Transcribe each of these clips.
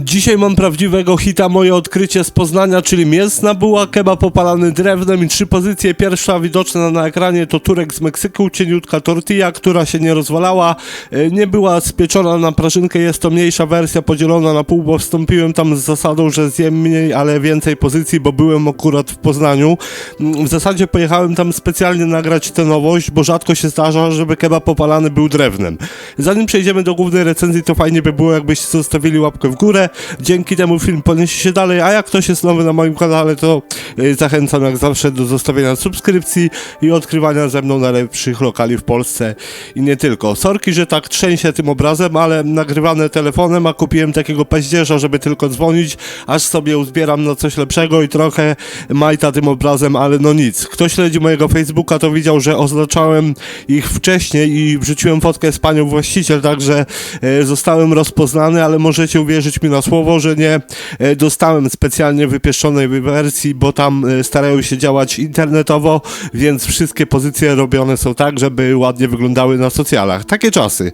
Dzisiaj mam prawdziwego hita, moje odkrycie z Poznania, czyli mięsna buła, kebab popalany drewnem i trzy pozycje. Pierwsza widoczna na ekranie to turek z Meksyku, cieniutka tortilla, która się nie rozwalała, e, nie była spieczona na prażynkę, jest to mniejsza wersja podzielona na pół, bo wstąpiłem tam z zasadą, że zjem mniej, ale więcej pozycji, bo byłem akurat w Poznaniu. W zasadzie pojechałem tam specjalnie nagrać tę nowość, bo rzadko się zdarza, żeby kebab popalany był drewnem. Zanim przejdziemy do głównej recenzji, to fajnie by było, jakbyście zostawili łapkę w górę. Dzięki temu film poniesie się dalej, a jak ktoś jest nowy na moim kanale, to y, zachęcam jak zawsze do zostawienia subskrypcji i odkrywania ze mną najlepszych lokali w Polsce i nie tylko. Sorki, że tak trzęsie tym obrazem, ale nagrywane telefonem, a kupiłem takiego paździerza, żeby tylko dzwonić, aż sobie uzbieram na coś lepszego i trochę majta tym obrazem, ale no nic. Kto śledzi mojego Facebooka, to widział, że oznaczałem ich wcześniej i wrzuciłem fotkę z panią właściciel, także e, zostałem rozpoznany, ale możecie uwierzyć mi na słowo, że nie e, dostałem specjalnie wypieszczonej wersji, bo tam e, starają się działać internetowo, więc wszystkie pozycje robione są tak, żeby ładnie wyglądały na socjalach. Takie czasy,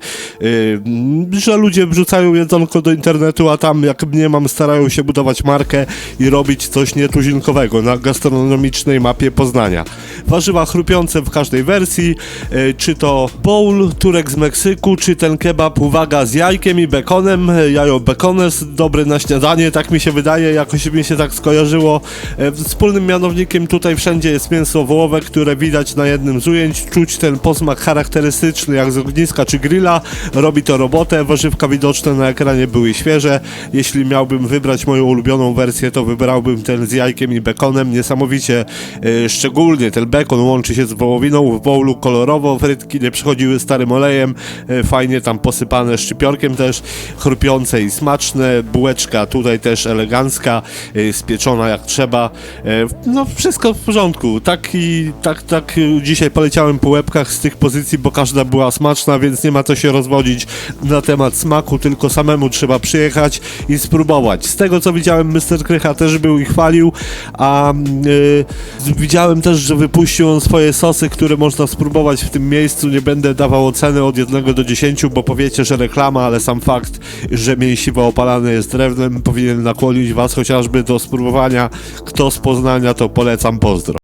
e, że ludzie wrzucają jedzonko do internetu, a tam jak mnie mam, starają się budować markę i robić coś nietuzinkowego na gastronomicznej mapie Poznania. Warzywa chrupiące w każdej wersji, czy to bowl, turek z Meksyku, czy ten kebab, uwaga, z jajkiem i bekonem, jajo bekones, dobry na śniadanie, tak mi się wydaje, jakoś mi się tak skojarzyło. E, Wspólnym mianownikiem tutaj wszędzie jest mięso wołowe, które widać na jednym z ujęć, czuć ten posmak charakterystyczny jak z ogniska czy grilla, robi to robotę, warzywka widoczne na ekranie były świeże, jeśli miałbym wybrać moją ulubioną wersję, to wybrałbym ten z jajkiem i bekonem, niesamowicie e, szczególnie ten bekon łączy się z wołowiną w bowlu. Kolorowo, frytki nie przechodziły starym olejem, e, fajnie tam posypane szczypiorkiem też, chrupiące i smaczne, bułeczka tutaj też elegancka, e, spieczona jak trzeba, e, no wszystko w porządku, tak i tak, tak dzisiaj poleciałem po łebkach z tych pozycji, bo każda była smaczna, więc nie ma co się rozwodzić na temat smaku, tylko samemu trzeba przyjechać i spróbować. Z tego co widziałem, Mr. Krycha też był i chwalił, a y, widziałem też, że wypuścił on swoje sosy, które można spróbować w tym miejscu. Nie będę dawał oceny od 1 do 10, bo powiecie, że reklama, ale sam fakt, że mięsiwo opalane jest drewnem, powinien nakłonić Was chociażby do spróbowania. Kto z Poznania, to polecam, pozdro.